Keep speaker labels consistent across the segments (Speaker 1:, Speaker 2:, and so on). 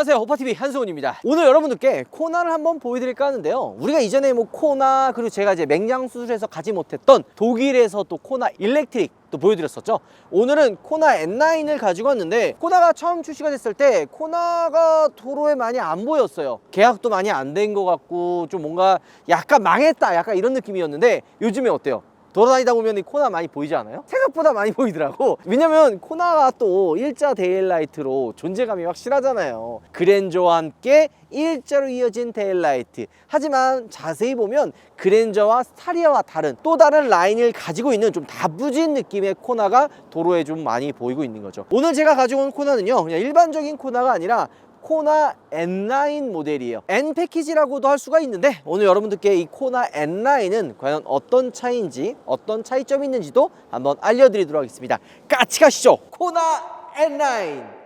Speaker 1: 안녕하세요. 호파TV 한승훈입니다. 오늘 여러분들께 코나를 한번 보여드릴까 하는데요. 우리가 이전에 뭐 코나 그리고 제가 이제 맹장 수술에서 가지 못했던 독일에서 또 코나 일렉트릭 또 보여드렸었죠. 오늘은 코나 N9을 가지고 왔는데 코나가 처음 출시가 됐을 때 코나가 도로에 많이 안 보였어요. 계약도 많이 안 된 것 같고 좀 뭔가 약간 망했다 약간 이런 느낌이었는데 요즘에 어때요? 돌아다니다 보면 이 코나 많이 보이지 않아요? 생각보다 많이 보이더라고. 왜냐면 코나가 또 일자 데일라이트로 존재감이 확실하잖아요. 그랜저와 함께 일자로 이어진 데일라이트. 하지만 자세히 보면 그랜저와 스타리아와 다른 또 다른 라인을 가지고 있는 좀 다부진 느낌의 코나가 도로에 좀 많이 보이고 있는 거죠. 오늘 제가 가지고 온 코나는요 그냥 일반적인 코나가 아니라 코나 N9 모델이에요. N 패키지라고도 할 수가 있는데 오늘 여러분들께 이 코나 N9은 과연 어떤 차이인지 어떤 차이점이 있는지도 한번 알려드리도록 하겠습니다. 같이 가시죠. 코나 N9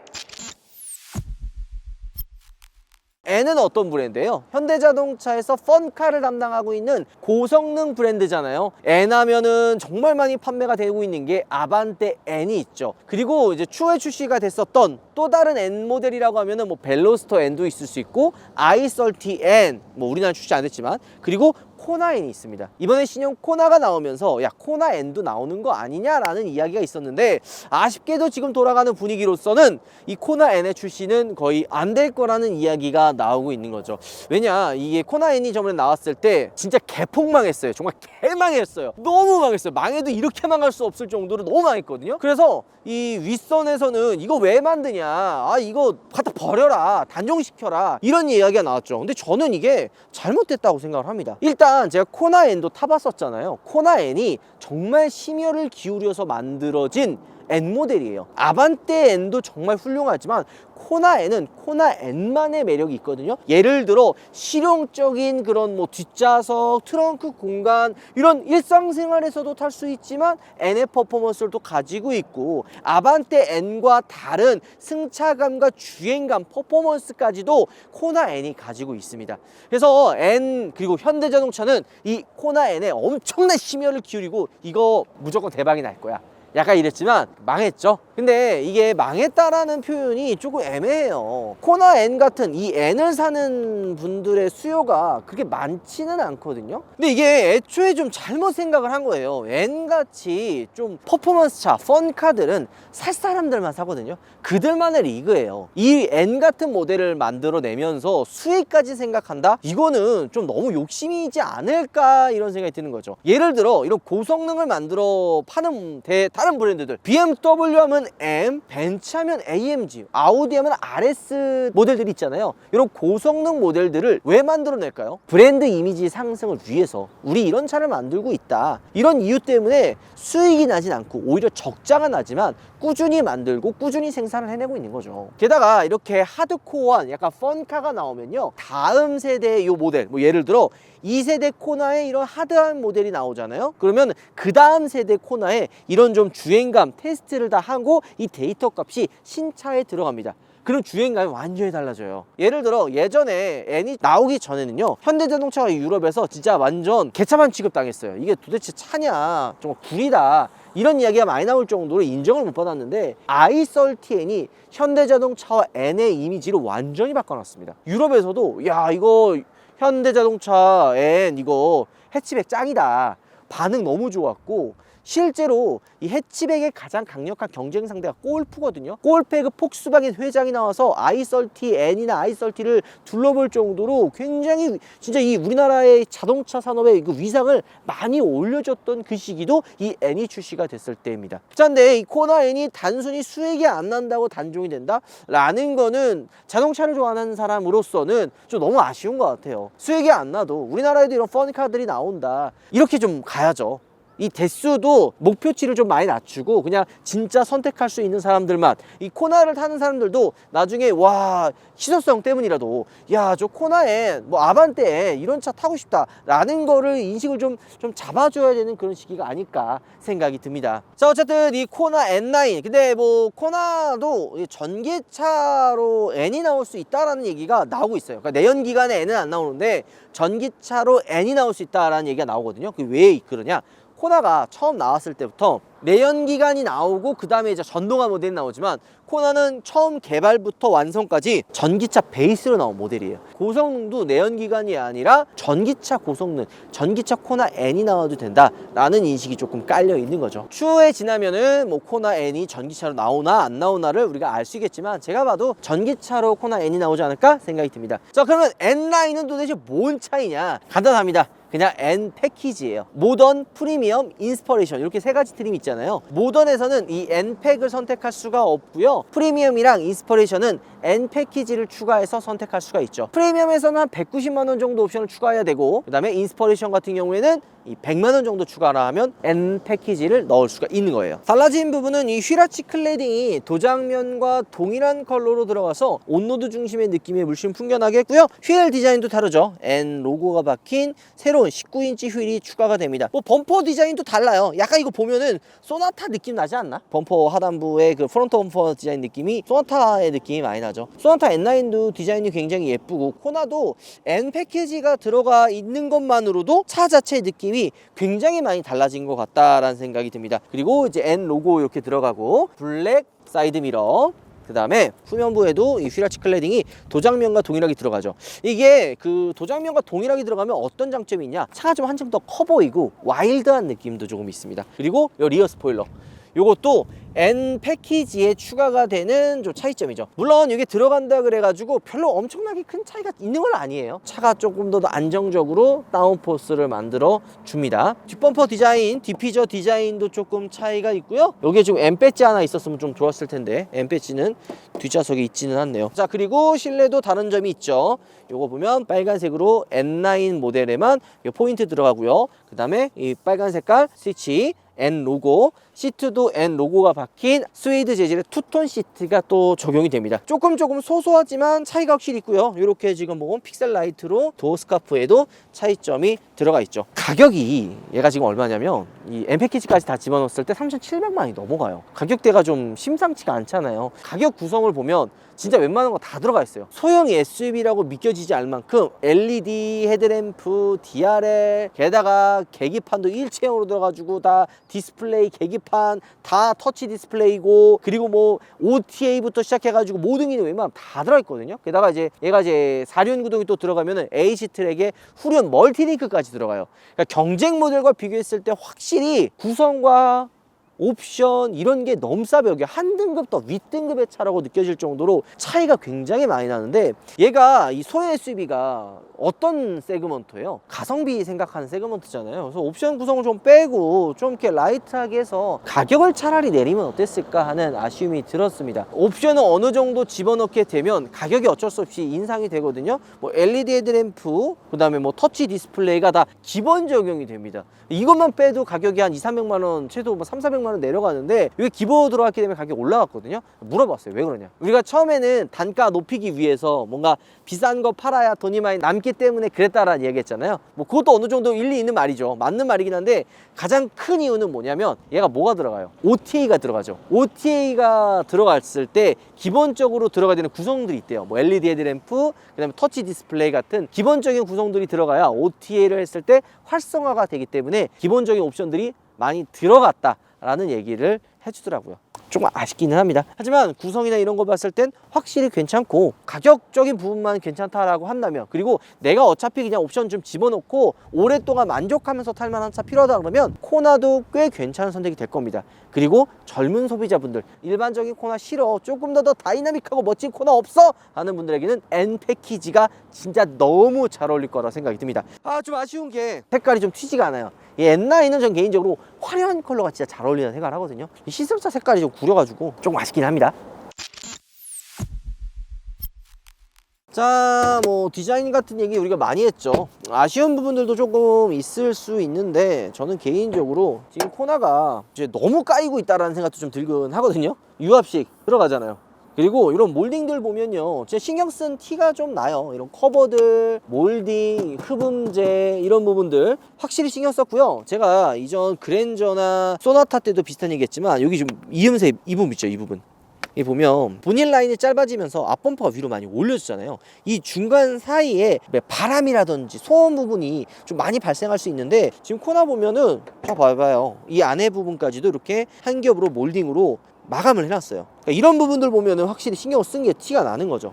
Speaker 1: N은 어떤 브랜드예요? 현대자동차에서 펀카를 담당하고 있는 고성능 브랜드잖아요. N 하면은 정말 많이 판매가 되고 있는 게 아반떼 N이 있죠. 그리고 이제 추후에 출시가 됐었던 또 다른 N 모델이라고 하면은 뭐 벨로스터 N도 있을 수 있고 i30 N 뭐 우리나라 출시 안 됐지만 그리고 코나 N이 있습니다. 이번에 신형 코나가 나오면서 야 코나 N도 나오는 거 아니냐라는 이야기가 있었는데 아쉽게도 지금 돌아가는 분위기로서는 이 코나 N의 출시는 거의 안 될 거라는 이야기가 나오고 있는 거죠. 왜냐 이게 코나 N이 저번에 나왔을 때 진짜 개폭망했어요. 정말 개망했어요. 너무 망했어요. 망해도 이렇게 망할 수 없을 정도로 너무 망했거든요. 그래서 이 윗선에서는 이거 왜 만드냐? 아 이거 갖다 버려라. 단종시켜라. 이런 이야기가 나왔죠. 근데 저는 이게 잘못됐다고 생각을 합니다. 일단 제가 코나 N도 타봤었잖아요. 코나 N이 정말 심혈을 기울여서 만들어진 N 모델이에요. 아반떼 N도 정말 훌륭하지만 코나 N은 코나 N만의 매력이 있거든요. 예를 들어 실용적인 그런 뭐 뒷좌석, 트렁크 공간 이런 일상생활에서도 탈 수 있지만 N의 퍼포먼스를 또 가지고 있고 아반떼 N과 다른 승차감과 주행감, 퍼포먼스까지도 코나 N이 가지고 있습니다. 그래서 N 그리고 현대자동차는 이 코나 N에 엄청난 심혈을 기울이고 이거 무조건 대박이 날 거야. 약간 이랬지만 망했죠. 근데 이게 망했다라는 표현이 조금 애매해요. 코나 N 같은 이 N을 사는 분들의 수요가 그렇게 많지는 않거든요. 근데 이게 애초에 좀 잘못 생각을 한 거예요. N 같이 좀 퍼포먼스 차, 펀카들은 살 사람들만 사거든요. 그들만의 리그예요. 이 N 같은 모델을 만들어 내면서 수익까지 생각한다? 이거는 좀 너무 욕심이지 않을까 이런 생각이 드는 거죠. 예를 들어 이런 고성능을 만들어 파는 대, 다른 브랜드들 BMW 하면 M, 벤츠 하면 AMG, 아우디 하면 RS 모델들이 있잖아요. 이런 고성능 모델들을 왜 만들어낼까요? 브랜드 이미지 상승을 위해서 우리 이런 차를 만들고 있다. 이런 이유 때문에 수익이 나진 않고 오히려 적자가 나지만 꾸준히 만들고 꾸준히 생산을 해내고 있는 거죠. 게다가 이렇게 하드코어한 약간 펀카가 나오면요. 다음 세대의 이 모델, 뭐 예를 들어 2세대 코나에 이런 하드한 모델이 나오잖아요. 그러면 그 다음 세대 코나에 이런 좀 주행감 테스트를 다 하고 이 데이터 값이 신차에 들어갑니다. 그럼 주행감이 완전히 달라져요. 예를 들어 예전에 N이 나오기 전에는요 현대자동차가 유럽에서 진짜 완전 개차만 취급당했어요. 이게 도대체 차냐 정말 구리다 이런 이야기가 많이 나올 정도로 인정을 못 받았는데 i30N이 현대자동차와 N의 이미지를 완전히 바꿔놨습니다. 유럽에서도 야 이거 현대자동차 N 이거 해치백 짱이다. 반응 너무 좋았고 실제로 이 해치백의 가장 강력한 경쟁 상대가 골프거든요. 골프의 그 폭스바겐 회장이 나와서 i30N이나 i30를 둘러볼 정도로 굉장히 진짜 이 우리나라의 자동차 산업의 그 위상을 많이 올려줬던 그 시기도 이 N이 출시가 됐을 때입니다. 자, 근데 이 코나 N이 단순히 수익이 안 난다고 단종이 된다? 라는 거는 자동차를 좋아하는 사람으로서는 좀 너무 아쉬운 것 같아요. 수익이 안 나도 우리나라에도 이런 펀카들이 나온다. 이렇게 좀 가야죠. 이 대수도 목표치를 좀 많이 낮추고 그냥 진짜 선택할 수 있는 사람들만 이 코나를 타는 사람들도 나중에 와 희소성 때문이라도 야 저 코나에 뭐 아반떼에 이런 차 타고 싶다라는 거를 인식을 좀 좀 잡아줘야 되는 그런 시기가 아닐까 생각이 듭니다. 자 어쨌든 이 코나 N9 근데 뭐 코나도 이 전기차로 N이 나올 수 있다라는 얘기가 나오고 있어요. 그러니까 내연기관에 N은 안 나오는데 전기차로 N이 나올 수 있다라는 얘기가 나오거든요. 그게 왜 그러냐? 코나가 처음 나왔을 때부터 내연기관이 나오고 그 다음에 이제 전동화 모델이 나오지만 코나는 처음 개발부터 완성까지 전기차 베이스로 나온 모델이에요. 고성능도 내연기관이 아니라 전기차 고성능, 전기차 코나 N이 나와도 된다 라는 인식이 조금 깔려 있는 거죠. 추후에 지나면은 뭐 코나 N이 전기차로 나오나 안 나오나를 우리가 알 수 있겠지만 제가 봐도 전기차로 코나 N이 나오지 않을까 생각이 듭니다. 자 그러면 N 라인은 도대체 뭔 차이냐? 간단합니다. 그냥 N 패키지예요. 모던, 프리미엄, 인스퍼레이션 이렇게 세 가지 트림이 있잖아요. 모던에서는 이 N 팩을 선택할 수가 없고요. 프리미엄이랑 인스퍼레이션은 N 패키지를 추가해서 선택할 수가 있죠. 프리미엄에서는 한 190만 원 정도 옵션을 추가해야 되고 그 다음에 인스퍼레이션 같은 경우에는 이 100만 원 정도 추가를 하면 N 패키지를 넣을 수가 있는 거예요. 달라진 부분은 이 휘라치 클레딩이 도장면과 동일한 컬러로 들어가서 온로드 중심의 느낌의 물씬 풍겨나게 했고요. 휠 디자인도 다르죠. N 로고가 박힌 새로운 19인치 휠이 추가가 됩니다. 뭐 범퍼 디자인도 달라요. 약간 이거 보면은 소나타 느낌 나지 않나? 범퍼 하단부의 그 프론트 범퍼 디자인 느낌이 소나타의 느낌이 많이 나죠. 소나타 N9도 디자인이 굉장히 예쁘고 코나도 N 패키지가 들어가 있는 것만으로도 차 자체의 느낌이 굉장히 많이 달라진 것 같다라는 생각이 듭니다. 그리고 이제 N 로고 이렇게 들어가고 블랙 사이드 미러 그 다음에 후면부에도 이 휘라치 클레딩이 도장면과 동일하게 들어가죠. 이게 그 도장면과 동일하게 들어가면 어떤 장점이 있냐? 차가 좀 한층 더 커 보이고 와일드한 느낌도 조금 있습니다. 그리고 이 리어 스포일러. 요것도 N 패키지에 추가가 되는 좀 차이점이죠. 물론 이게 들어간다 그래가지고 별로 엄청나게 큰 차이가 있는 건 아니에요. 차가 조금 더 안정적으로 다운포스를 만들어 줍니다. 뒷범퍼 디자인, 디피저 디자인도 조금 차이가 있고요. 여기에 지금 M 배지 하나 있었으면 좀 좋았을 텐데 M 배지는 뒷좌석에 있지는 않네요. 자 그리고 실내도 다른 점이 있죠. 요거 보면 빨간색으로 N9 모델에만 요 포인트 들어가고요. 그 다음에 이 빨간 색깔 스위치 N 로고 시트도 N 로고가 박힌 스웨이드 재질의 투톤 시트가 또 적용이 됩니다. 조금 조금 소소하지만 차이가 확실히 있고요. 이렇게 지금 보면 픽셀 라이트로 도어 스카프에도 차이점이 들어가 있죠. 가격이 얘가 지금 얼마냐면 이 M 패키지까지 다 집어넣었을 때 3,700만 원이 넘어가요. 가격대가 좀 심상치가 않잖아요. 가격 구성을 보면 진짜 웬만한 거 다 들어가 있어요. 소형 SUV라고 믿겨지지 않을 만큼 LED 헤드램프, DRL 게다가 계기판도 일체형으로 들어가지고 다 디스플레이 계기판 다 터치 디스플레이고 그리고 뭐 OTA부터 시작해가지고 모든 기능 웬만하면 다 들어있거든요. 게다가 이제 얘가 이제 사륜 구동이 또 들어가면은 AC 트랙에 후륜 멀티링크까지 들어가요. 그러니까 경쟁 모델과 비교했을 때 확실히 구성과 옵션 이런 게 넘사벽이야 한 등급 더 윗등급의 차라고 느껴질 정도로 차이가 굉장히 많이 나는데 얘가 이 소형 SUV가 어떤 세그먼트예요? 가성비 생각하는 세그먼트잖아요. 그래서 옵션 구성을 좀 빼고 좀 이렇게 라이트하게 해서 가격을 차라리 내리면 어땠을까 하는 아쉬움이 들었습니다. 옵션을 어느 정도 집어넣게 되면 가격이 어쩔 수 없이 인상이 되거든요. 뭐 LED 헤드램프 그 다음에 뭐 터치 디스플레이가 다 기본 적용이 됩니다. 이것만 빼도 가격이 한 2, 300만 원 최소 뭐 3, 400만 원 내려가는데 이게 기본 들어갔기 때문에 가격이 올라갔거든요. 물어봤어요. 왜 그러냐? 우리가 처음에는 단가 높이기 위해서 뭔가 비싼 거 팔아야 돈이 많이 남기 때문에 그랬다라는 얘기 했잖아요. 뭐 그것도 어느 정도 일리 있는 말이죠. 맞는 말이긴 한데 가장 큰 이유는 뭐냐면 얘가 뭐가 들어가요? OTA가 들어가죠. OTA가 들어갔을 때 기본적으로 들어가야 되는 구성들이 있대요. 뭐 LED 헤드램프 그 다음에 터치 디스플레이 같은 기본적인 구성들이 들어가야 OTA를 했을 때 활성화가 되기 때문에 기본적인 옵션들이 많이 들어갔다라는 얘기를 해주더라고요. 조금 아쉽기는 합니다. 하지만 구성이나 이런 거 봤을 땐 확실히 괜찮고 가격적인 부분만 괜찮다라고 한다면 그리고 내가 어차피 그냥 옵션 좀 집어넣고 오랫동안 만족하면서 탈 만한 차 필요하다 그러면 코나도 꽤 괜찮은 선택이 될 겁니다. 그리고 젊은 소비자분들 일반적인 코나 싫어 조금 더 더 다이나믹하고 멋진 코나 없어 하는 분들에게는 N 패키지가 진짜 너무 잘 어울릴 거라 생각이 듭니다. 아 좀 아쉬운 게 색깔이 좀 튀지가 않아요. 이 N9은 전 개인적으로 화려한 컬러가 진짜 잘 어울리는 생각을 하거든요. 이 시승차 색깔이 좀 구려가지고 좀 아쉽긴 합니다. 자, 뭐 디자인 같은 얘기 우리가 많이 했죠. 아쉬운 부분들도 조금 있을 수 있는데 저는 개인적으로 지금 코나가 이제 너무 까이고 있다라는 생각도 좀 들긴 하거든요. 유압식 들어가잖아요. 그리고 이런 몰딩들 보면요 진짜 신경 쓴 티가 좀 나요 이런 커버들 몰딩 흡음재 이런 부분들 확실히 신경 썼고요 제가 이전 그랜저나 소나타 때도 비슷한 얘기했지만 여기 좀 이음새 이 부분 있죠 이 부분 이 보면 본인 라인이 짧아지면서 앞범퍼가 위로 많이 올려주잖아요. 이 중간 사이에 바람이라든지 소음 부분이 좀 많이 발생할 수 있는데 지금 코나 보면은 자 봐봐요. 이 안에 부분까지도 이렇게 한 겹으로 몰딩으로 마감을 해놨어요. 그러니까 이런 부분들 보면 은 확실히 신경을 쓴게 티가 나는 거죠.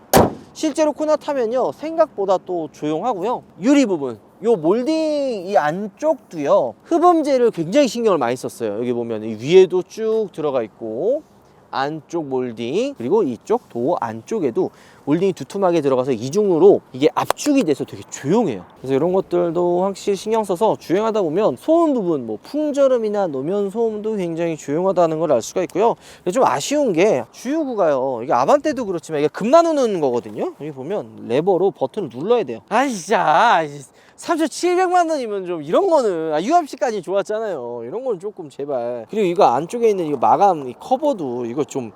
Speaker 1: 실제로 코나 타면요 생각보다 또 조용하고요 유리 부분 요 몰딩 이 안쪽도요 흡음재를 굉장히 신경을 많이 썼어요 여기 보면 이 위에도 쭉 들어가 있고 안쪽 몰딩 그리고 이쪽 도 안쪽에도 몰딩이 두툼하게 들어가서 이중으로 이게 압축이 돼서 되게 조용해요. 그래서 이런 것들도 확실히 신경 써서 주행하다 보면 소음 부분 뭐 풍절음이나 노면 소음도 굉장히 조용하다는 걸 알 수가 있고요. 좀 아쉬운 게 주유구가요. 이게 아반떼도 그렇지만 이게 급 나누는 거거든요. 여기 보면 레버로 버튼을 눌러야 돼요. 아 진짜 3,700만 원이면 좀 이런 거는 아, UMC까지 좋았잖아요. 이런 건 조금 제발. 그리고 이거 안쪽에 있는 이 마감 이 커버도 이거 좀이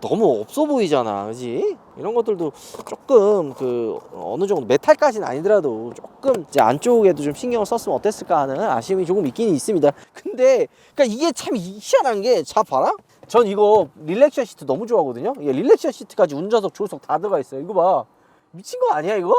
Speaker 1: 너무 없어 보이잖아. 그지? 이런 것들도 조금 그 어느 정도 메탈까지는 아니더라도 조금 이제 안쪽에도 좀 신경을 썼으면 어땠을까 하는 아쉬움이 조금 있긴 있습니다. 근데 그러니까 이게 참 희한한 게 자 봐라. 전 이거 릴렉션 시트 너무 좋아하거든요. 릴렉션 시트까지 운전석 조수석 다 들어가 있어요. 이거 봐. 미친 거 아니야 이거?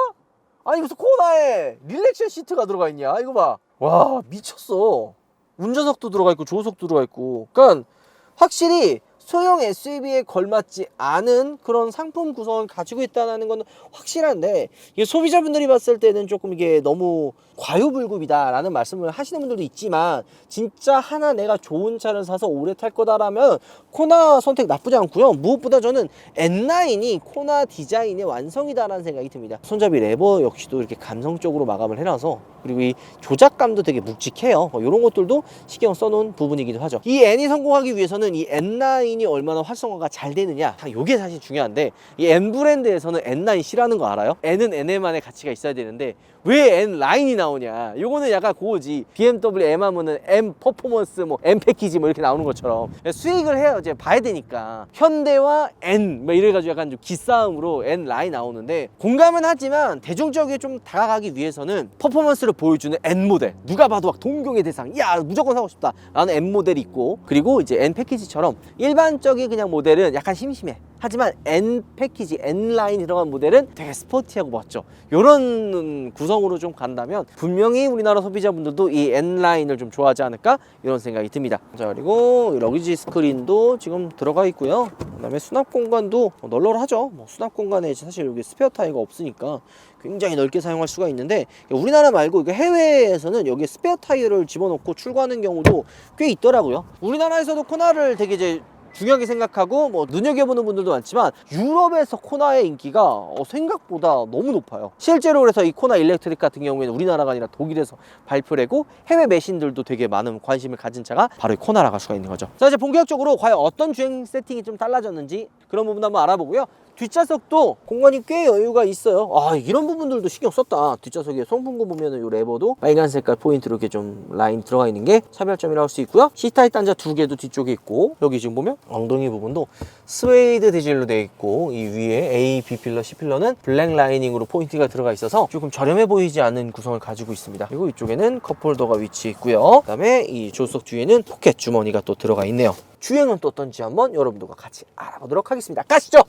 Speaker 1: 아니 무슨 코너에 릴렉션 시트가 들어가 있냐? 이거 봐 와 미쳤어. 운전석도 들어가 있고 조수석도 들어가 있고. 그러니까 확실히 소형 SUV에 걸맞지 않은 그런 상품 구성을 가지고 있다는 건 확실한데 이게 소비자분들이 봤을 때는 조금 이게 너무 과유불급이다라는 말씀을 하시는 분들도 있지만 진짜 하나 내가 좋은 차를 사서 오래 탈 거다라면 코나 선택 나쁘지 않고요. 무엇보다 저는 N9이 코나 디자인의 완성이다라는 생각이 듭니다. 손잡이 레버 역시도 이렇게 감성적으로 마감을 해놔서 그리고 이 조작감도 되게 묵직해요. 뭐 이런 것들도 신경 써놓은 부분이기도 하죠. 이 N이 성공하기 위해서는 이 N9이 얼마나 활성화가 잘 되느냐 다 이게 사실 중요한데 이 N 브랜드에서는 N9 싫어하는 거 알아요? N은 N만의 가치가 있어야 되는데 왜 N 라인이 나오냐? 요거는 약간 그거지. BMW M 하면은 M 퍼포먼스 뭐 M 패키지 뭐 이렇게 나오는 것처럼. 수익을 해야 이제 봐야 되니까. 현대와 N 뭐 이래가지고 약간 좀 기싸움으로 N 라인 나오는데 공감은 하지만 대중적으로 좀 다가가기 위해서는 퍼포먼스를 보여주는 N 모델. 누가 봐도 막 동경의 대상. 야 무조건 사고 싶다. 라는 N 모델이 있고. 그리고 이제 N 패키지처럼 일반적인 그냥 모델은 약간 심심해 하지만 N 패키지, N 라인 들어간 모델은 되게 스포티하고 멋져. 이런 구성으로 좀 간다면 분명히 우리나라 소비자분들도 이 N 라인을 좀 좋아하지 않을까 이런 생각이 듭니다. 자 그리고 러기지 스크린도 지금 들어가 있고요. 그다음에 수납 공간도 널널하죠. 뭐 수납 공간에 사실 여기 스페어 타이어가 없으니까 굉장히 넓게 사용할 수가 있는데 우리나라 말고 해외에서는 여기 스페어 타이어를 집어넣고 출고하는 경우도 꽤 있더라고요. 우리나라에서도 코나를 되게 이제 중요하게 생각하고 뭐 눈여겨보는 분들도 많지만 유럽에서 코나의 인기가 어, 생각보다 너무 높아요. 실제로 그래서 이 코나 일렉트릭 같은 경우에는 우리나라가 아니라 독일에서 발표를 했고 해외 매신들도 되게 많은 관심을 가진 차가 바로 이 코나라고 할 수가 있는 거죠. 자 이제 본격적으로 과연 어떤 주행 세팅이 좀 달라졌는지 그런 부분 한번 알아보고요 뒷좌석도 공간이 꽤 여유가 있어요. 아 이런 부분들도 신경 썼다. 뒷좌석에 송풍구 보면은 이 레버도 빨간 색깔 포인트로 이렇게 좀 라인 들어가 있는 게 차별점이라고 할 수 있고요. 시타입 단자 두 개도 뒤쪽에 있고 여기 지금 보면 엉덩이 부분도 스웨이드 재질로 되어 있고 이 위에 A, B 필러, C 필러는 블랙 라이닝으로 포인트가 들어가 있어서 조금 저렴해 보이지 않는 구성을 가지고 있습니다. 그리고 이쪽에는 컵홀더가 위치해 있고요. 그 다음에 이 조수석 뒤에는 포켓 주머니가 또 들어가 있네요. 주행은 또 어떤지 한번 여러분들과 같이 알아보도록 하겠습니다. 가시죠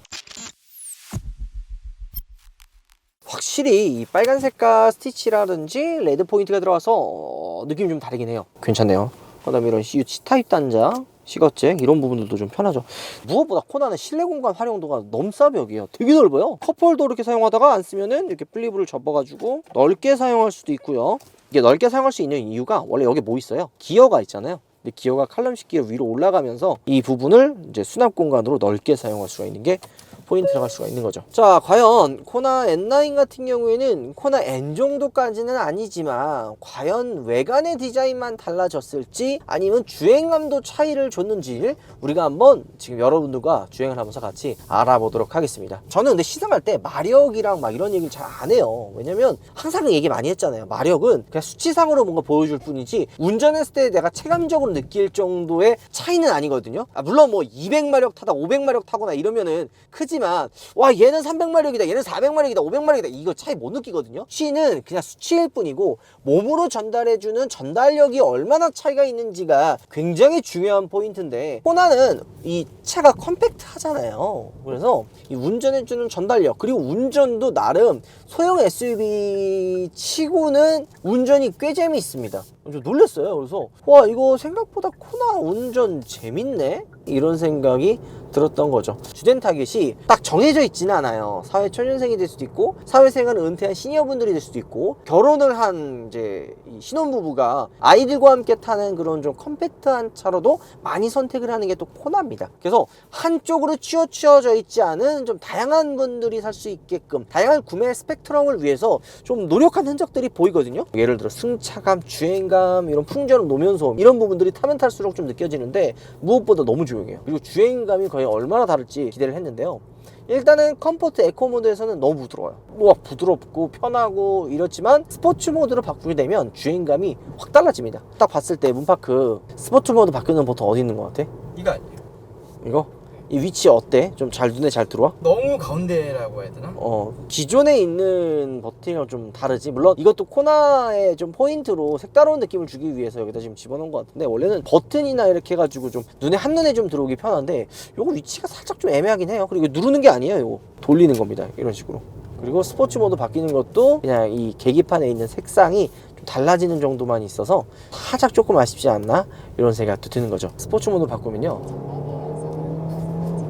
Speaker 1: 확실히 이 빨간 색깔 스티치라든지 레드 포인트가 들어가서 어, 느낌이 좀 다르긴 해요. 괜찮네요. 그다음에 이런 C 타입 단자 시거잭 이런 부분들도 좀 편하죠. 무엇보다 코나는 실내 공간 활용도가 넘사벽이에요. 되게 넓어요. 컵홀더 이렇게 사용하다가 안 쓰면은 이렇게 플리브를 접어가지고 넓게 사용할 수도 있고요. 이게 넓게 사용할 수 있는 이유가 원래 여기 뭐 있어요? 기어가 있잖아요. 근데 기어가 칼럼식 기어 위로 올라가면서 이 부분을 이제 수납 공간으로 넓게 사용할 수가 있는 게 포인트라고 할 수가 있는 거죠. 자 과연 코나 N9 같은 경우에는 코나 N 정도까지는 아니지만 과연 외관의 디자인만 달라졌을지 아니면 주행감도 차이를 줬는지 우리가 한번 지금 여러분들과 주행을 하면서 같이 알아보도록 하겠습니다. 저는 근데 시승할 때 마력이랑 막 이런 얘기를 잘 안 해요. 왜냐면 항상 얘기 많이 했잖아요. 마력은 그냥 수치상으로 뭔가 보여줄 뿐이지 운전했을 때 내가 체감적으로 느낄 정도의 차이는 아니거든요. 아, 물론 뭐 200마력 타다 500마력 타거나 이러면은 크지 하지만 와 얘는 300마력이다 얘는 400마력이다 500마력이다 이거 차이 못 느끼거든요? 수치는 그냥 수치일 뿐이고 몸으로 전달해주는 전달력이 얼마나 차이가 있는지가 굉장히 중요한 포인트인데 호나는 이 차가 컴팩트하잖아요. 그래서 이 운전해주는 전달력 그리고 운전도 나름 소형 SUV 치고는 운전이 꽤 재미있습니다 좀 놀랐어요 그래서 와 이거 생각보다 코나 운전 재밌네 이런 생각이 들었던 거죠. 주된 타겟이 딱 정해져 있지는 않아요. 사회 초년생이 될 수도 있고 사회생활을 은퇴한 시니어분들이 될 수도 있고 결혼을 한 이제 이 신혼부부가 아이들과 함께 타는 그런 좀 컴팩트한 차로도 많이 선택을 하는 게 또 코나입니다. 그래서 한쪽으로 치우쳐져 있지 않은 좀 다양한 분들이 살 수 있게끔 다양한 구매 스펙트럼을 위해서 좀 노력한 흔적들이 보이거든요. 예를 들어 승차감, 주행 감, 이런 풍전, 노면소음 이런 부분들이 타면 탈수록 좀 느껴지는데 무엇보다 너무 조용해요. 그리고 주행감이 거의 얼마나 다를지 기대를 했는데요. 일단은 컴포트 에코 모드에서는 너무 부드러워요. 뭐 부드럽고 편하고 이렇지만 스포츠 모드로 바꾸게 되면 주행감이 확 달라집니다. 딱 봤을 때 문파크 스포츠 모드 바뀌는 버튼 어디 있는 것 같아?
Speaker 2: 이거 아니에요.
Speaker 1: 이거? 이 위치 어때? 좀 잘 눈에 잘 들어와?
Speaker 2: 너무 가운데라고 해야 되나?
Speaker 1: 어 기존에 있는 버튼이랑 좀 다르지? 물론 이것도 코나의 좀 포인트로 색다른 느낌을 주기 위해서 여기다 지금 집어넣은 것 같은데 원래는 버튼이나 이렇게 해가지고 좀 눈에 한눈에 좀 들어오기 편한데 요거 위치가 살짝 좀 애매하긴 해요. 그리고 누르는 게 아니에요 요거. 돌리는 겁니다 이런 식으로. 그리고 스포츠 모드 바뀌는 것도 그냥 이 계기판에 있는 색상이 좀 달라지는 정도만 있어서 살짝 조금 아쉽지 않나? 이런 생각도 드는 거죠. 스포츠 모드 바꾸면요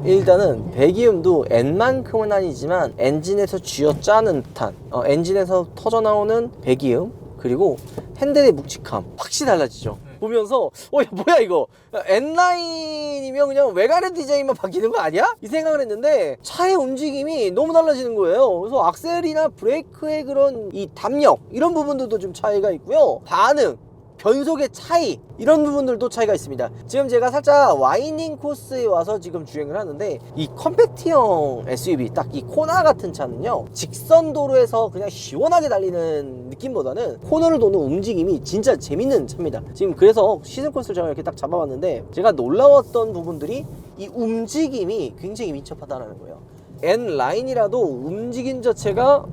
Speaker 1: 일단은 배기음도 N만큼은 아니지만 엔진에서 쥐어짜는 듯한 어, 엔진에서 터져 나오는 배기음 그리고 핸들의 묵직함 확실히 달라지죠. 보면서 어야 뭐야 이거? N9이면 그냥 외관의 디자인만 바뀌는 거 아니야? 이 생각을 했는데 차의 움직임이 너무 달라지는 거예요. 그래서 악셀이나 브레이크의 그런 이 담력 이런 부분들도 좀 차이가 있고요. 반응 변속의 차이 이런 부분들도 차이가 있습니다. 지금 제가 살짝 와이닝 코스에 와서 지금 주행을 하는데 이 컴팩트형 SUV 딱 이 코나 같은 차는요 직선 도로에서 그냥 시원하게 달리는 느낌보다는 코너를 도는 움직임이 진짜 재밌는 차입니다. 지금 그래서 시즌 코스를 제가 이렇게 딱 잡아봤는데 제가 놀라웠던 부분들이 이 움직임이 굉장히 민첩하다는 거예요. N 라인이라도 움직임 자체가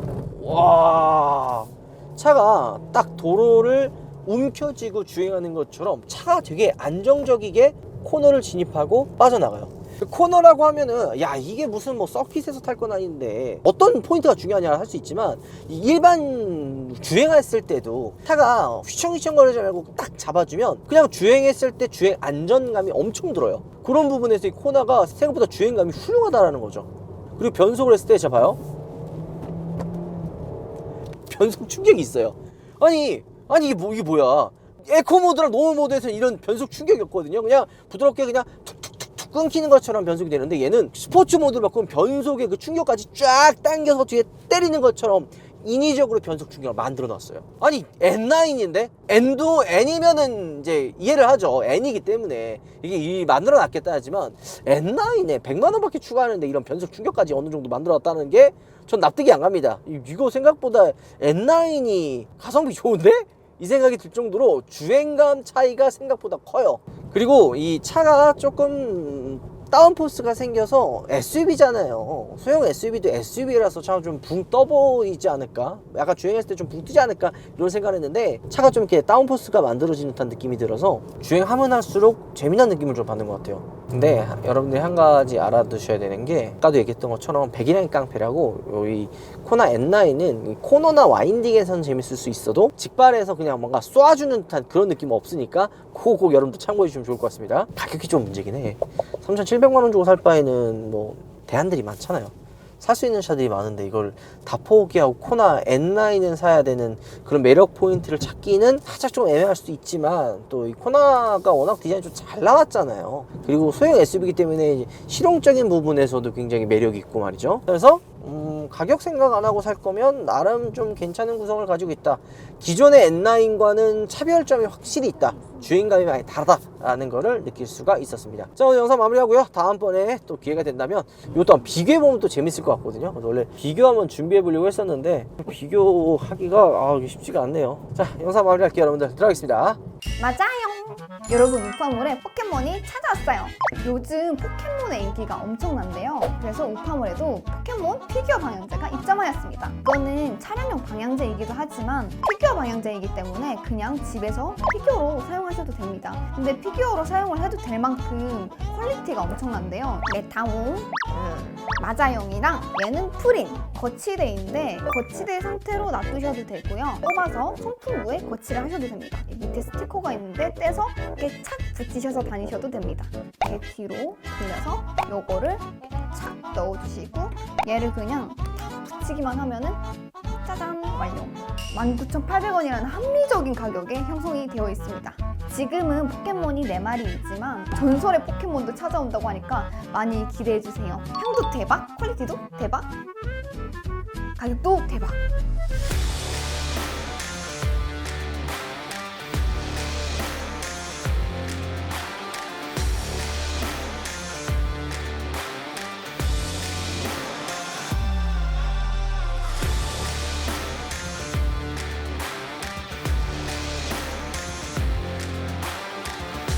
Speaker 1: 와 차가 딱 도로를 움켜쥐고 주행하는 것처럼 차가 되게 안정적이게 코너를 진입하고 빠져나가요. 그 코너라고 하면은 야 이게 무슨 뭐 서킷에서 탈 건 아닌데 어떤 포인트가 중요하냐 할 수 있지만 이 일반 주행했을 때도 차가 휘청휘청 거리지 말고 딱 잡아주면 그냥 주행했을 때 주행 안전감이 엄청 들어요. 그런 부분에서 이 코너가 생각보다 주행감이 훌륭하다라는 거죠. 그리고 변속을 했을 때자 봐요. 변속 충격이 있어요. 아니 아니 이게 뭐 이게 뭐야? 에코 모드랑 노멀 모드에서 이런 변속 충격이 없거든요. 그냥 부드럽게 그냥 툭툭툭툭 끊기는 것처럼 변속이 되는데 얘는 스포츠 모드로 바꾸면 변속의 그 충격까지 쫙 당겨서 뒤에 때리는 것처럼 인위적으로 변속 충격을 만들어 놨어요. 아니 N9인데? N도 N이면은 이제 이해를 하죠. N이기 때문에 이게 이 만들어 놨겠다 하지만 N9에 100만 원밖에 추가하는데 이런 변속 충격까지 어느 정도 만들어 놨다는 게 전 납득이 안 갑니다. 이- 이거 생각보다 N9이 가성비 좋은데? 이 생각이 들 정도로 주행감 차이가 생각보다 커요. 그리고 이 차가 조금 다운포스가 생겨서 SUV잖아요. 소형 SUV도 SUV라서 차가 좀 붕 떠 보이지 않을까? 약간 주행했을 때 좀 붕 뜨지 않을까? 이런 생각을 했는데 차가 좀 이렇게 다운포스가 만들어지는 듯한 느낌이 들어서 주행하면 할수록 재미난 느낌을 좀 받는 것 같아요. 근데 여러분들이 한 가지 알아두셔야 되는 게 아까도 얘기했던 것처럼 백이라인 깡패라고 여기 코나 N9은 코너나 와인딩에서는 재밌을 수 있어도 직발에서 그냥 뭔가 쏴주는 듯한 그런 느낌 없으니까 그거 꼭 여러분들 참고해 주시면 좋을 것 같습니다. 가격이 좀 문제긴 해. 3,700만 원 주고 살 바에는 뭐 대안들이 많잖아요 살 수 있는 차들이 많은데 이걸 다 포기하고 코나 N9은 사야 되는 그런 매력 포인트를 찾기는 살짝 좀 애매할 수도 있지만 또 이 코나가 워낙 디자인이 좀 잘 나왔잖아요. 그리고 소형 SUV이기 때문에 실용적인 부분에서도 굉장히 매력이 있고 말이죠. 그래서 음, 가격 생각 안 하고 살 거면 나름 좀 괜찮은 구성을 가지고 있다. 기존의 N9과는 차별점이 확실히 있다. 주행감이 많이 다르다라는 거를 느낄 수가 있었습니다. 자 오늘 영상 마무리하고요. 다음번에 또 기회가 된다면 이것 또한 비교해보면 또 재밌을 것 같거든요. 원래 비교 한번 준비해보려고 했었는데 비교하기가 아, 쉽지가 않네요. 자 영상 마무리할게요 여러분들 들어가겠습니다.
Speaker 3: 맞아요. 여러분 우파물에 포켓몬이 찾아왔어요. 요즘 포켓몬의 인기가 엄청난데요. 그래서 우파물에도 포켓몬 피규어 방향제가 입점하였습니다. 이거는 촬영용 방향제이기도 하지만 피규어 방향제이기 때문에 그냥 집에서 피규어로 사용하셔도 됩니다. 근데 피규어로 사용을 해도 될 만큼 퀄리티가 엄청난데요. 메타몽, 음, 마자용이랑 얘는 프린, 거치대인데 거치대 상태로 놔두셔도 되고요. 뽑아서 손품부에 거치를 하셔도 됩니다. 이 밑에 스티커가 있는데 떼서 이렇게 착 붙이셔서 다니셔도 됩니다. 이렇게 뒤로 돌려서 요거를 착 넣어주시고 얘를 그냥 탁 붙이기만 하면은 짜잔 완료. 19,800원이라는 합리적인 가격에 형성이 되어 있습니다. 지금은 포켓몬이 4마리이지만 전설의 포켓몬도 찾아온다고 하니까 많이 기대해주세요. 향도 대박, 퀄리티도 대박, 가격도 대박.